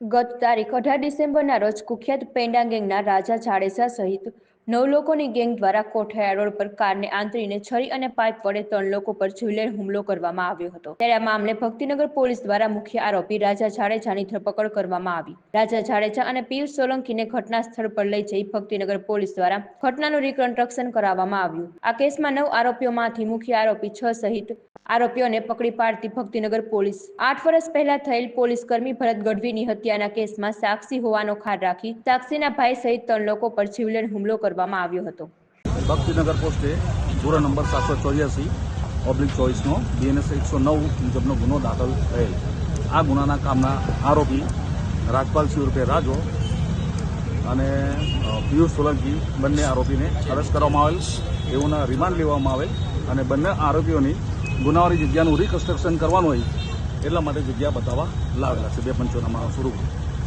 ગત તારીખ અઢાર ડિસેમ્બરના રોજ કુખ્યાત પેંડા ગેંગના રાજા જાડેજા સહિત નવ લોકોની ગેંગ દ્વારા કોઠાયા રોડ પર કારને આંતરીને છરી અને પાઇપ વડે ત્રણ લોકો પર જીવલેણ હુમલો કરવામાં આવ્યો હતો. ત્યારે આ મામલે ભક્તિનગર પોલીસ દ્વારા મુખ્ય આરોપી રાજા જાડેજાની ધરપકડ કરવામાં આવી. રાજા જાડેજા અને પિયુષ સોલંકીને ઘટના સ્થળ પર લઈ જઈ ભક્તિનગર પોલીસ દ્વારા ઘટનાનું રિકન્સ્ટ્રક્શન કરાવવામાં આવ્યું. આ કેસમાં નવ આરોપીઓમાંથી મુખ્ય આરોપી છ સહિત આરોપીઓને પકડી પાડતી ભક્તિનગર પોલીસ. આઠ વર્ષ પહેલા થયેલ પોલીસ કર્મી ભરત ગઢવીની હત્યાના કેસમાં સાક્ષી હોવાનો ખાર રાખી સાક્ષીના ભાઈ સહિત ત્રણ લોકો પર જીવલેણ હુમલો કરવામાં આવ્યો હતો. ભક્તિનગર પોસ્ટે ગુનો નંબર સાતસો ચોર્યાસી ઓબ્લિક ચોવીસનો બીએનએસ એકસો નવ મુજબનો ગુનો દાખલ થયેલ. આ ગુનાના કામના આરોપી રાજપાલસિંહ રૂપે રાજો અને પિયુષ સોલંકી બંને આરોપીને અરેસ્ટ કરવામાં આવેલ. તેઓના રિમાન્ડ લેવામાં આવેલ અને બંને આરોપીઓની ગુનાવારી જગ્યાનું રિકન્સ્ટ્રક્શન કરવાનું હોય, એટલા માટે જગ્યા બતાવવા લાવેલા છે. બે પંચોના માણસો રૂબરૂ.